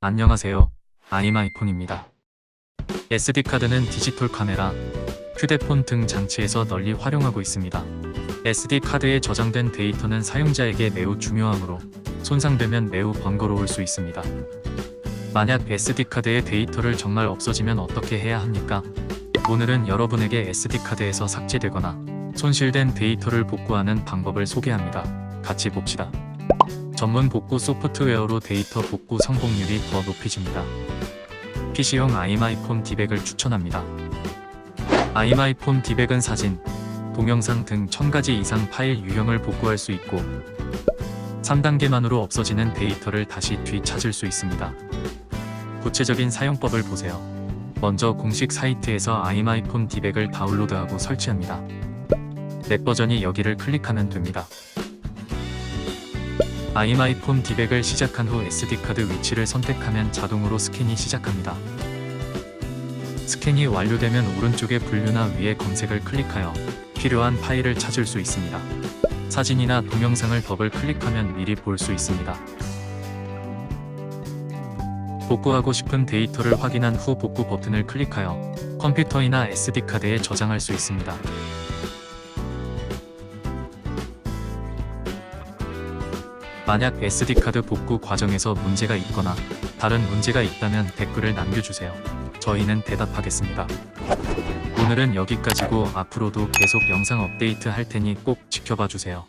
안녕하세요. 아이마이폰입니다. SD카드는 디지털 카메라, 휴대폰 등 장치에서 널리 활용하고 있습니다. SD카드에 저장된 데이터는 사용자에게 매우 중요하므로 손상되면 매우 번거로울 수 있습니다. 만약 SD카드의 데이터를 정말 없어지면 어떻게 해야 합니까? 오늘은 여러분에게 SD카드에서 삭제되거나 손실된 데이터를 복구하는 방법을 소개합니다. 같이 봅시다. 전문 복구 소프트웨어로 데이터 복구 성공률이 더 높아집니다. PC용 아이마이폰 디백을 추천합니다. 아이마이폰 디백은 사진, 동영상 등 1000가지 이상 파일 유형을 복구할 수 있고 3단계만으로 없어지는 데이터를 다시 되찾을 수 있습니다. 구체적인 사용법을 보세요. 먼저 공식 사이트에서 아이마이폰 디백을 다운로드하고 설치합니다. 넷 버전이 여기를 클릭하면 됩니다. 아이마이폰 디백을 시작한 후 SD카드 위치를 선택하면 자동으로 스캔이 시작합니다. 스캔이 완료되면 오른쪽의 분류나 위에 검색을 클릭하여 필요한 파일을 찾을 수 있습니다. 사진이나 동영상을 더블 클릭하면 미리 볼 수 있습니다. 복구하고 싶은 데이터를 확인한 후 복구 버튼을 클릭하여 컴퓨터이나 SD카드에 저장할 수 있습니다. 만약 SD카드 복구 과정에서 문제가 있거나 다른 문제가 있다면 댓글을 남겨주세요. 저희는 대답하겠습니다. 오늘은 여기까지고 앞으로도 계속 영상 업데이트 할 테니 꼭 지켜봐 주세요.